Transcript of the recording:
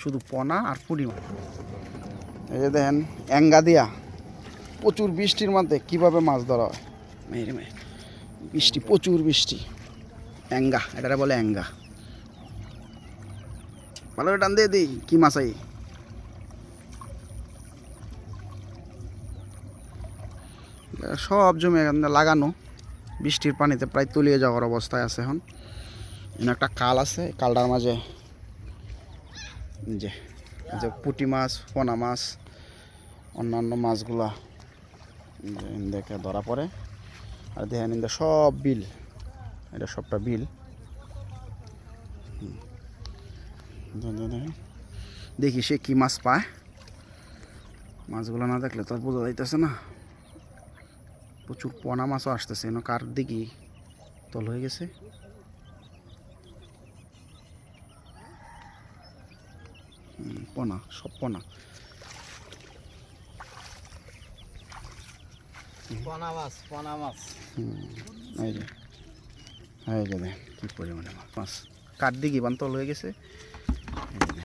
শুধু পনা আর মাছ এই যে দেখেন অ্যাঙ্গা দিয়া প্রচুর বৃষ্টির মধ্যে কীভাবে মাছ ধরা হয়। মেরে মেয়ে বৃষ্টি, প্রচুর বৃষ্টি। অ্যাঙ্গা এটারে বলে অ্যাঙ্গা ভালো টান দিয়ে দিই, কি মাছ আই সব জমি লাগানো। বৃষ্টির পানিতে প্রায় তলিয়ে যাওয়ার অবস্থায় আছে এখন। একটা কাল আছে কালটার মাঝে যে যে পুঁটি মাছ, পোনা মাছ, অন্যান্য মাছগুলা দেখে ধরা পড়ে। আর দেখেন ইন্দে সব বিল, এটা সবটা বিল। দেখি সে কি মাছ পায়। মাছগুলো না দেখলে তো বোঝা যাইতেছে না। প্রচুর পোনা মাছও আসতেছে কার দিকে তল হয়ে গেছে? পোনা সব পোনা পোনা মাছ পোনা মাছ এই যে এই যে কি পরিমাণে মাছ। কাঠ দিয়ে তল হয়ে গেছে।